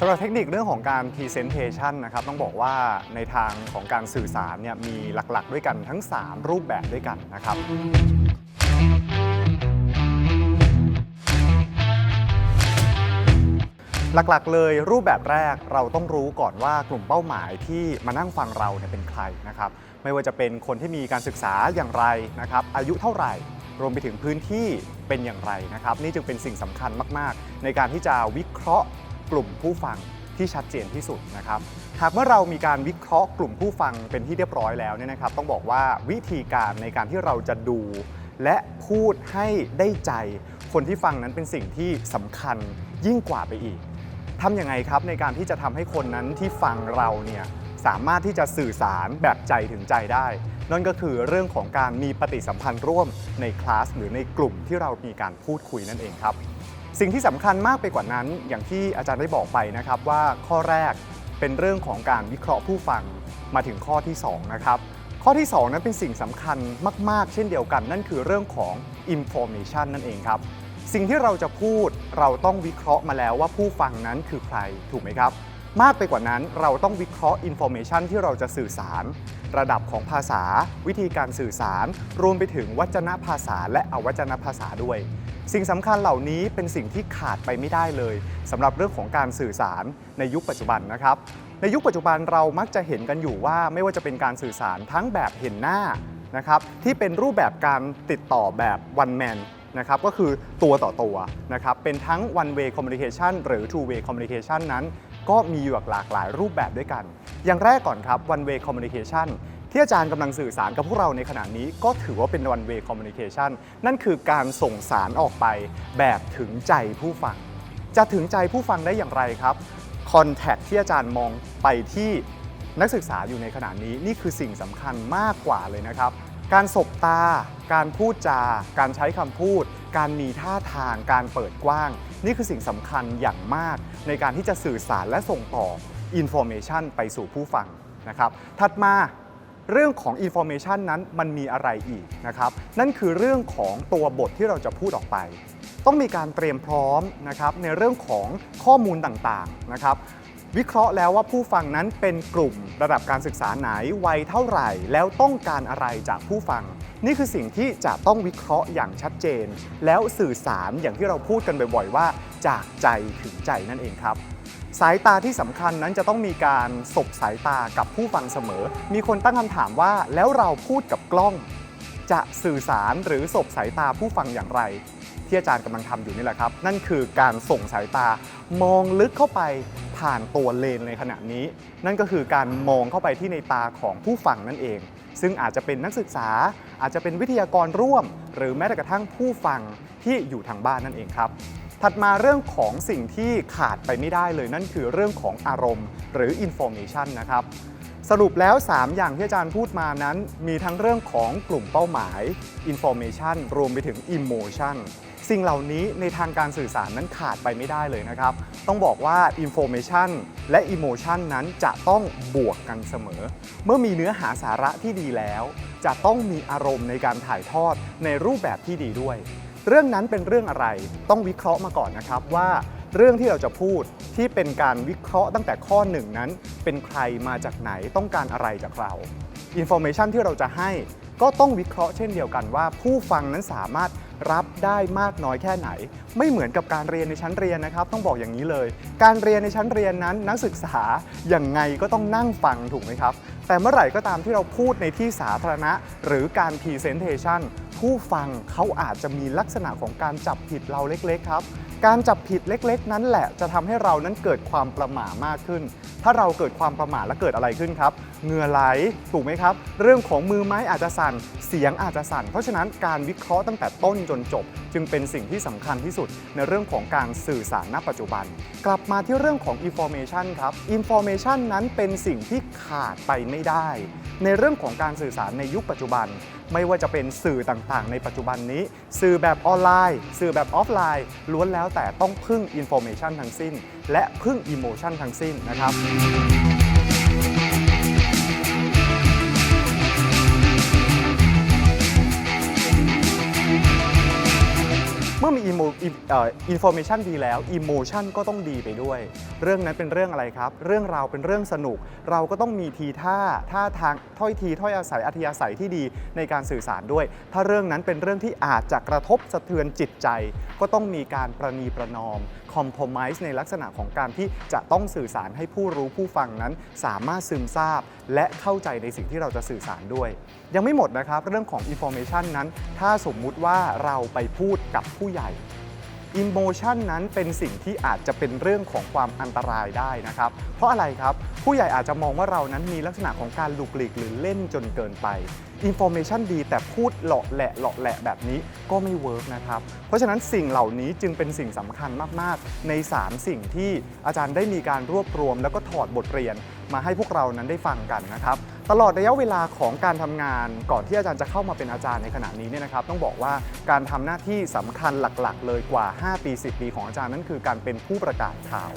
สำหรับเทคนิคเรื่องของการ Presentation นะครับต้องบอกว่าในทางของการสื่อสารเนี่ยมีหลักๆ ด้วยกันทั้ง 3 รูปแบบด้วยกันนะครับหลักๆ เลยรูปแบบแรกเราต้องรู้ก่อนว่ากลุ่มเป้าหมายที่มานั่งฟังเราเนี่ยเป็นใครนะครับไม่ว่าจะเป็นคนที่มีการศึกษาอย่างไรนะครับอายุเท่าไหร่ รวมไปถึงพื้นที่เป็นอย่างไรนะครับ นี่จึงเป็นสิ่งสำคัญมากๆ ในการที่จะวิเคราะห์ กลุ่มผู้ฟังที่ชัดเจนที่สุดนะครับ หากเมื่อเรามีการวิเคราะห์กลุ่มผู้ฟังเป็นที่เรียบร้อยแล้วเนี่ยนะครับ ต้องบอกว่าวิธีการในการที่เราจะดู และพูดให้ได้ใจ คนที่ฟังนั้นเป็นสิ่งที่สำคัญยิ่งกว่าไปอีกทำยังไงครับในการที่จะทำให้คนนั้นที่ฟังเราเนี่ยสามารถที่จะสื่อสารแบบใจถึงใจได้ นั่นก็คือเรื่องของการมีปฏิสัมพันธ์ร่วมในคลาสหรือในกลุ่มที่เรามีการพูดคุยนั่นเองครับ สิ่งที่สำคัญมากไปกว่านั้น อย่างที่อาจารย์ได้บอกไปนะครับว่าข้อแรกเป็นเรื่องของการวิเคราะห์ผู้ฟังมาถึงข้อที่สองนะครับข้อที่ 2 นั้นเป็นสิ่งสำคัญมาก ๆ เช่นเดียวกัน นั่นคือเรื่องของ information นั่นเองครับ สิ่งที่เราจะพูดเราต้องวิเคราะห์มาแล้วว่าผู้ฟังนั้นคือใครถูกไหมครับ มากไปกว่านั้นเราต้องวิเคราะห์ information ที่เราจะสื่อสาร ระดับของภาษา วิธีการสื่อสาร รวมไปถึงวจนภาษาและอวจนภาษาด้วย สิ่งสำคัญเหล่านี้เป็นสิ่งที่ขาดไปไม่ได้เลยสำหรับเรื่องของการสื่อสารในยุคปัจจุบันนะครับ ในยุคปัจจุบันเรามักจะเห็นกันอยู่ว่าไม่ว่าจะเป็นการสื่อสารทั้งแบบเห็นหน้านะครับที่เป็นรูปแบบการติดต่อแบบ one man นะครับก็คือตัวต่อตัวนะครับเป็นทั้ง one way communication หรือ two way communication นั้น ก็มีอยู่หลากหลายรูปแบบด้วยกัน อย่างแรกก่อนครับ one way communication ที่อาจารย์กำลังสื่อสารกับพวกเราในขณะนี้ก็ถือว่าเป็น one way communication นั่นคือการส่งสารออกไปแบบถึงใจผู้ฟัง จะถึงใจผู้ฟังได้อย่างไรครับคอนแทคที่อาจารย์มองไปที่นักศึกษาอยู่ในขณะนี้นี่คือสิ่งสำคัญมากกว่าเลยนะครับ การสบตา การพูดจา การใช้คำพูด การมีท่าทาง การเปิดกว้าง นี่คือสิ่งสำคัญอย่างมาก ในการที่จะสื่อสารและส่งต่อ Information ไปสู่ผู้ฟังนะครับ ถัดมา เรื่องของ Information นั้นมันมีอะไรอีกนะครับ นั่นคือเรื่องของตัวบทที่เราจะพูดออกไป ต้องมีการเตรียมพร้อมนะครับในเรื่องของข้อมูลต่างๆนะครับ วิเคราะห์แล้วว่าผู้ฟังนั้นเป็นกลุ่มระดับการศึกษาไหนวัยเท่าไหร่ แล้วต้องการอะไรจากผู้ฟัง นี่คือสิ่งที่จะต้องวิเคราะห์อย่างชัดเจน แล้วสื่อสารอย่างที่เราพูดกันบ่อย ๆ ว่า จากใจถึงใจนั่นเองครับ สายตาที่สำคัญนั้นจะต้องมีการสบสายตากับผู้ฟังเสมอ มีคนตั้งคำถามว่าแล้วเราพูดกับกล้อง จะสื่อสารหรือสบสายตาผู้ฟังอย่างไร ที่อาจารย์กำลังทำอยู่นี่แหละครับ นั่นคือการส่งสายตามองลึกเข้าไปผ่านตัวเลนในขณะนี้ นั่นก็คือการมองเข้าไปที่ในตาของผู้ฟังนั่นเอง ซึ่งอาจจะเป็นนักศึกษา อาจจะเป็นวิทยากรร่วม หรือแม้แต่กระทั่งผู้ฟังที่อยู่ทางบ้านนั่นเองครับ ถัดมาเรื่องของสิ่งที่ขาดไปไม่ได้เลย นั่นคือเรื่องของอารมณ์หรือ information นะครับ สรุปแล้ว 3 อย่างที่อาจารย์พูดมานั้น มีทั้งเรื่องของกลุ่มเป้าหมาย information รวมไปถึง emotion สิ่งเหล่านี้ในทางการสื่อสารนั้นขาดไปไม่ได้เลยนะครับ ต้องบอกว่า information และ emotion นั้นจะต้องบวกกันเสมอ เมื่อมีเนื้อหาสาระที่ดีแล้ว จะต้องมีอารมณ์ในการถ่ายทอดในรูปแบบที่ดีด้วย เรื่องนั้นเป็นเรื่องอะไรต้องวิเคราะห์มาก่อนนะครับว่าเรื่องที่เราจะพูดที่เป็นการวิเคราะห์ตั้งแต่ข้อหนึ่งนั้น เป็นใครมาจากไหนต้องการอะไรจากเรา Information ที่เราจะให้ก็ต้องวิเคราะห์เช่นเดียวกันว่า ผู้ฟังนั้นสามารถรับได้มากน้อยแค่ไหน ไม่เหมือนกับการเรียนในชั้นเรียนนะครับ ต้องบอกอย่างนี้เลย การเรียนในชั้นเรียนนั้น นักศึกษาอย่างไงก็ต้องนั่งฟังถูกไหมครับ แต่เมื่อไหร่ก็ตามที่เราพูดในที่สาธารณะ หรือการพรีเซนเทชันผู้ฟังเขาอาจจะมีลักษณะของการจับผิดเราเล็กๆครับ การจับผิดเล็กๆ นั้นแหละจะทำให้เรานั้นเกิดความประหม่ามากขึ้น ถ้าเราเกิดความประหม่าและเกิดอะไรขึ้นครับ เหงื่อไหลถูกไหมครับ เรื่องของมือไม้อาจจะสั่นเสียงอาจจะสั่น เพราะฉะนั้นการวิเคราะห์ตั้งแต่ต้นจนจบ จึงเป็นสิ่งที่สำคัญที่สุดในเรื่องของการสื่อสารณปัจจุบัน กลับมาที่เรื่องของ information ครับ information นั้นเป็นสิ่งที่ขาดไปไม่ได้ ในเรื่องของการสื่อสารในยุคปัจจุบันไม่ว่าจะเป็นสื่อต่างๆ ในปัจจุบันนี้ สื่อแบบออนไลน์ สื่อแบบออฟไลน์ ล้วนแล้วแต่ต้องพึ่ง Information ทั้งสิ้น และพึ่ง Emotion ทั้งสิ้นนะครับ เมื่อมี emo- เอ่อ information ดีแล้ว emotion ก็ต้องดีไปด้วย เรื่องนั้นเป็นเรื่องอะไรครับ เรื่องราวเป็นเรื่องสนุก เราก็ต้องมีทีท่าท่าทางถ้อยทีถ้อยอาศัยอัธยาศัยที่ดีในการสื่อสารด้วย ถ้าเรื่องนั้นเป็นเรื่องที่อาจจะกระทบสะเทือนจิตใจ ก็ต้องมีการประนีประนอม compromise ในลักษณะของการที่จะต้องสื่อสารให้ผู้รู้ผู้ฟังนั้น สามารถซึมซาบ และเข้าใจในสิ่งที่เราจะสื่อสารด้วย ยังไม่หมดนะครับ เรื่องของ information นั้น ถ้าสมมุติว่าเราไปพูดกับผู้ใหญ่อิโมชันนั้นเป็นสิ่งที่อาจจะเป็นเรื่องของความอันตรายได้นะครับ เพราะอะไรครับ ผู้ใหญ่อาจจะมองว่าเรานั้นมีลักษณะของการหลุกหลีกหรือเล่นจนเกินไป Information ดีแต่พูดเหลาะแหละเหลาะแหละแบบนี้ก็ไม่เวิร์กนะครับ เพราะฉะนั้นสิ่งเหล่านี้จึงเป็นสิ่งสำคัญมาก ๆ ใน 3 สิ่งที่อาจารย์ได้มีการรวบรวม แล้วก็ถอดบทเรียนมาให้พวกเรานั้นได้ฟังกันนะครับ ตลอดระยะเวลาของการทำงานก่อนที่อาจารย์จะเข้ามาเป็นอาจารย์ในขณะนี้เนี่ยนะครับ ต้องบอกว่าการทำหน้าที่สำคัญหลัก ๆ เลยกว่า 5 ปี 10 ปีของอาจารย์นั่นคือการเป็นผู้ประกาศข่าว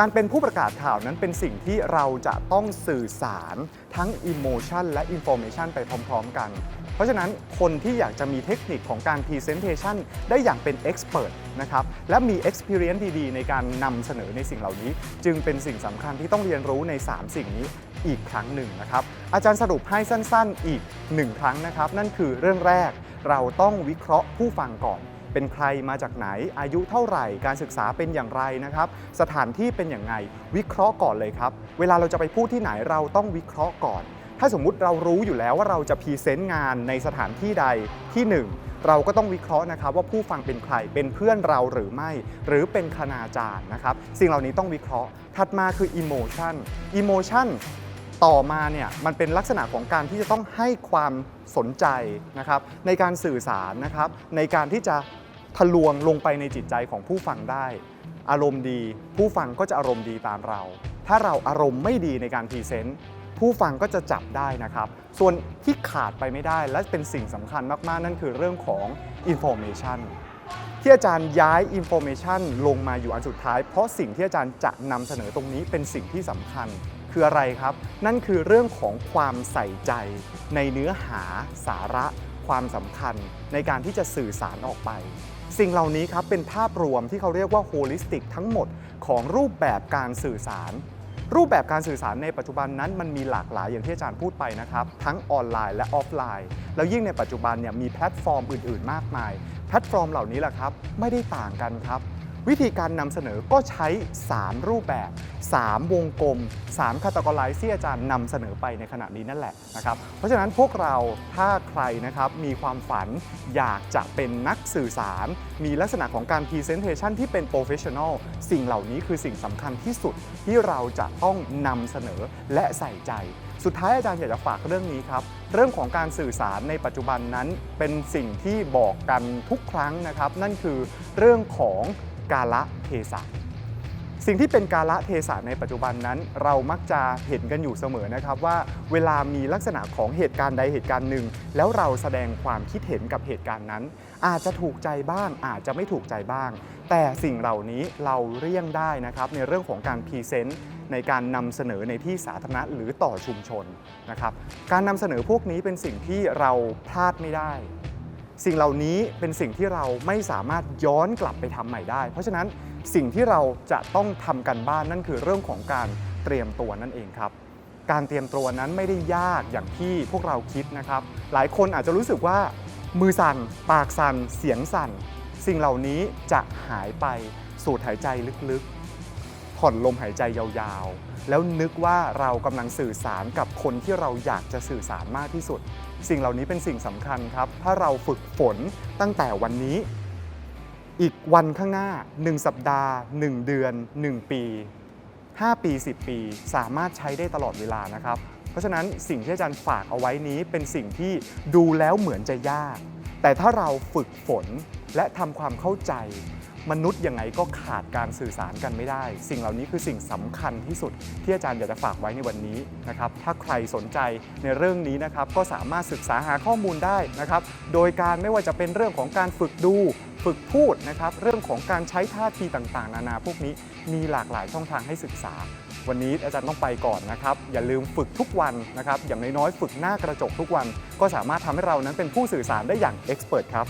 การเป็นผู้ประกาศข่าวนั้นเป็นสิ่งที่เราจะต้องสื่อสารทั้ง Emotion และ Information ไปพร้อม ๆ กัน เพราะฉะนั้นคนที่อยากจะมีเทคนิคของการ Presentation ได้อย่างเป็น Expert นะครับ และมี Experience ดีๆ ในการนำเสนอในสิ่งเหล่านี้ จึงเป็นสิ่งสำคัญที่ต้องเรียนรู้ใน 3 สิ่งนี้อีกครั้งหนึ่งนะครับ อาจารย์สรุปให้สั้นๆ อีก 1 ครั้งนะครับ นั่นคือเรื่องแรกเราต้องวิเคราะห์ผู้ฟังก่อน เป็นใครมาจากไหน อายุเท่าไหร่ การศึกษาเป็นอย่างไรนะครับ สถานที่เป็นอย่างไง วิเคราะห์ก่อนเลยครับ เวลาเราจะไปพูดที่ไหนเราต้องวิเคราะห์ก่อน ถ้าสมมุติเรารู้อยู่แล้วว่าเราจะพรีเซนต์งานในสถานที่ใดที่หนึ่งเราก็ต้องวิเคราะห์นะครับว่าผู้ฟังเป็นใครเป็นเพื่อนเราหรือไม่ หรือเป็นคณาจารย์นะครับ สิ่งเหล่านี้ต้องวิเคราะห์ ถัดมาคือ emotion emotion ต่อมาเนี่ยมันเป็นลักษณะของการที่จะต้องให้ความสนใจนะครับในการสื่อสารนะครับในการที่จะ ทะลวงลงไปในจิตใจของผู้ฟังได้ อารมณ์ดี ผู้ฟังก็จะอารมณ์ดีตามเรา ถ้าเราอารมณ์ไม่ดีในการพรีเซนต์ผู้ฟังก็จะจับได้นะครับ ส่วนที่ขาดไปไม่ได้และเป็นสิ่งสำคัญมากๆ นั่นคือเรื่องของ information ที่อาจารย์ย้าย information ลงมาอยู่อันสุดท้าย เพราะสิ่งที่อาจารย์จะนำเสนอตรงนี้เป็นสิ่งที่สำคัญ คืออะไรครับ นั่นคือเรื่องของความใส่ใจ ในเนื้อหาสาระ ความสำคัญ ในการที่จะสื่อสารออกไป สิ่งเหล่านี้ครับเป็นภาพรวมที่เขาเรียกว่าโฮลิสติกทั้งหมดของรูปแบบการสื่อสาร รูปแบบการสื่อสารในปัจจุบันนั้นมันมีหลากหลายอย่างที่อาจารย์พูดไปนะครับ ทั้งออนไลน์และออฟไลน์ แล้วยิ่งในปัจจุบันเนี่ยมีแพลตฟอร์มอื่น ๆ มากมาย แพลตฟอร์มเหล่านี้แหละครับไม่ได้ต่างกันครับ วิธีการนำเสนอก็ใช้ 3 รูปแบบ 3 วงกลม 3คาตกรไลซ์ที่อาจารย์นำเสนอไปในขณะนี้นั่นแหละนะครับเพราะฉะนั้นพวกเราถ้าใครนะครับมีความฝันอยากจะเป็นนักสื่อสาร มีลักษณะของการ Presentation ที่เป็น Professional สิ่งเหล่านี้คือสิ่งสำคัญที่สุดที่เราจะต้องนำเสนอและใส่ใจสุดท้ายอาจารย์อยากจะฝากเรื่องนี้ครับ เรื่องของการสื่อสารในปัจจุบันนั้นเป็นสิ่งที่บอกกันทุกครั้งนะครับ นั่นคือเรื่องของ กาละเทศะสิ่งที่เป็นกาละเทศะในปัจจุบันนั้น เรามักจะเห็นกันอยู่เสมอนะครับว่า เวลามีลักษณะของเหตุการณ์ใดเหตุการณ์หนึ่ง แล้วเราแสดงความคิดเห็นกับเหตุการณ์นั้น อาจจะถูกใจบ้าง อาจจะไม่ถูกใจบ้าง แต่สิ่งเหล่านี้เราเลี่ยงได้นะครับในเรื่องของการพรีเซนต์ในการนำเสนอในที่สาธารณะหรือต่อชุมชนนะครับการนำเสนอพวกนี้เป็นสิ่งที่เราพลาดไม่ได้ สิ่งเหล่านี้เป็นสิ่งที่เราไม่สามารถย้อนกลับไปทำใหม่ได้ เพราะฉะนั้นสิ่งที่เราจะต้องทำกันบ้านนั่นคือเรื่องของการเตรียมตัวนั่นเองครับ การเตรียมตัวนั้นไม่ได้ยากอย่างที่พวกเราคิดนะครับ หลายคนอาจจะรู้สึกว่า มือสั่น ปากสั่น เสียงสั่น สิ่งเหล่านี้จะหายไปสูดหายใจลึกๆ ผ่อนลมหายใจยาวๆ แล้วนึกว่าเรากำลังสื่อสารกับคนที่เราอยากจะสื่อสารมากที่สุด สิ่งเหล่านี้เป็นสิ่งสำคัญครับ ถ้าเราฝึกฝนตั้งแต่วันนี้ อีกวันข้างหน้า 1 สัปดาห์ 1 เดือน 1 ปี 5 ปี 10 ปี สามารถใช้ได้ตลอดเวลานะครับ เพราะฉะนั้นสิ่งที่อาจารย์ฝากเอาไว้นี้เป็นสิ่งที่ดูแล้วเหมือนจะยาก แต่ถ้าเราฝึกฝนและทำความเข้าใจ มนุษย์ยังไงก็ขาดการสื่อสารกันไม่ได้ สิ่งเหล่านี้คือสิ่งสำคัญที่สุดที่อาจารย์อยากจะฝากไว้ในวันนี้นะครับถ้าใครสนใจในเรื่องนี้นะครับก็สามารถศึกษาหาข้อมูลได้นะครับโดยการไม่ว่าจะเป็นเรื่องของการฝึกดูฝึกพูดนะครับเรื่องของการใช้ท่าทีต่างๆ นานาพวกนี้มีหลากหลายช่องทางให้ศึกษา วันนี้อาจารย์ต้องไปก่อนนะครับ อย่าลืมฝึกทุกวันนะครับอย่างน้อยๆฝึกหน้ากระจกทุกวัน ก็สามารถทำให้เรานั้นเป็นผู้สื่อสารได้อย่างเอ็กซ์เพรสครับ